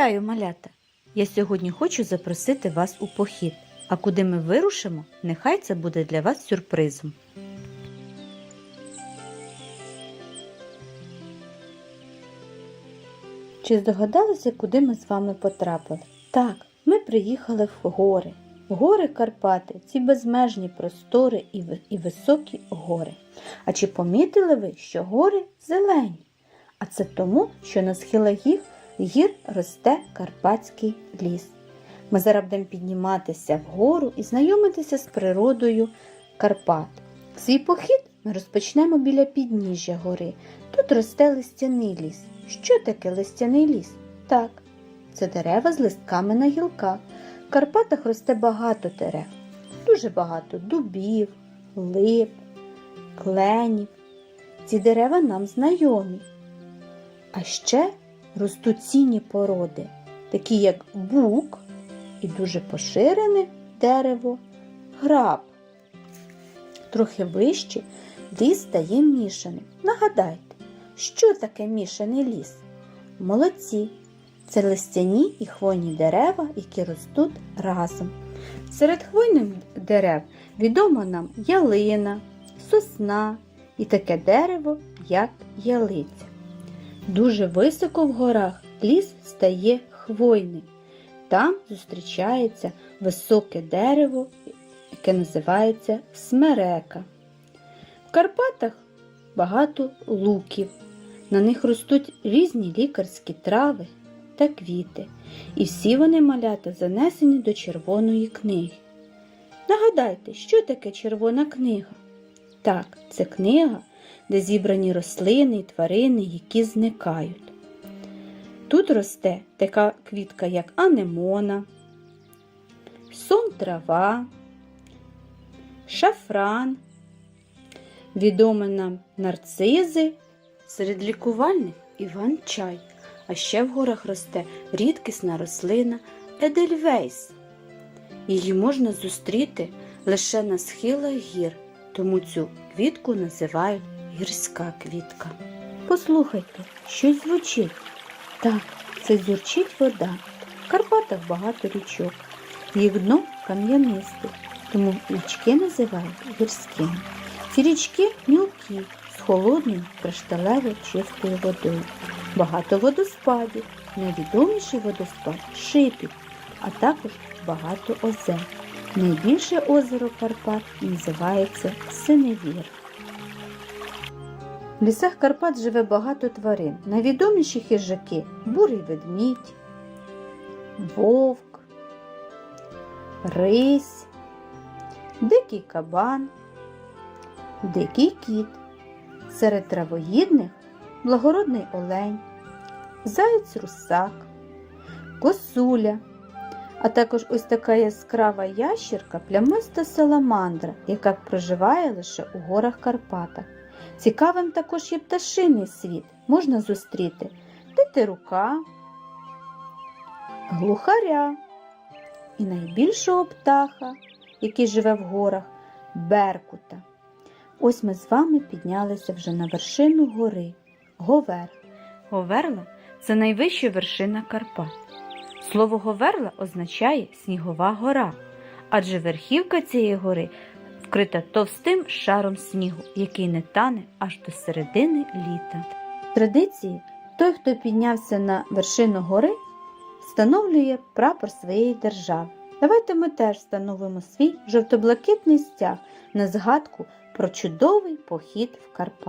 Вітаю, малята! Я сьогодні хочу запросити вас у похід. А куди ми вирушимо, нехай це буде для вас сюрпризом. Чи здогадалися, куди ми з вами потрапили? Так, ми приїхали в гори. Гори Карпати, ці безмежні простори і, і високі гори. А чи помітили ви, що гори зелені? А це тому, що на схилах їх гір росте карпатський ліс. Ми зараз будемо підніматися вгору і знайомитися з природою Карпат. Свій похід ми розпочнемо біля підніжжя гори. Тут росте листяний ліс. Що таке листяний ліс? Так, це дерева з листками на гілках. В Карпатах росте багато дерев, дуже багато дубів, лип, кленів. Ці дерева нам знайомі. А ще ростуть породи, такі як бук і дуже поширене дерево граб. Трохи вище ліс стає мішаним. Нагадайте, що таке мішаний ліс? Молодці! Це листяні і хвойні дерева, які ростуть разом. Серед хвойних дерев відомо нам ялина, сосна і таке дерево, як ялиця. Дуже високо в горах ліс стає хвойний. Там зустрічається високе дерево, яке називається смерека. В Карпатах багато луків. На них ростуть різні лікарські трави та квіти, і всі вони малята занесені до червоної книги. Нагадайте, що таке червона книга? Так, це книга, де зібрані рослини і тварини, які зникають. Тут росте така квітка, як анемона, сон трава, шафран, відомі нам нарцизи, серед лікувальних іван-чай, а ще в горах росте рідкісна рослина Едельвейс. Її можна зустріти лише на схилах гір, тому цю квітку називають гірська квітка. Послухайте, щось звучить. Так, це дзюрчить вода. В Карпатах багато річок. Їх дно кам'янисте, тому річки називають гірськими. Ці річки мілкі, з холодною кришталево чистою водою. Багато водоспадів. Найвідоміший водоспад шипів, а також багато озер. Найбільше озеро Карпат називається Синевір. В лісах Карпат живе багато тварин. Найвідоміші хижаки бурий ведмідь, вовк, рись, дикий кабан, дикий кіт. Серед травоїдних благородний олень, заєць русак, косуля, а також ось така яскрава ящірка плямиста саламандра, яка проживає лише у горах Карпатах. Цікавим також є пташиний світ. Можна зустріти тетерука, глухаря і найбільшого птаха, який живе в горах, беркута. Ось ми з вами піднялися вже на вершину гори Говер. Говерла це найвища вершина Карпат. Слово Говерла означає снігова гора, адже верхівка цієї гори вкрита товстим шаром снігу, який не тане аж до середини літа. В традиції той, хто піднявся на вершину гори, встановлює прапор своєї держави. Давайте ми теж встановимо свій жовто-блакитний стяг на згадку про чудовий похід в Карпат.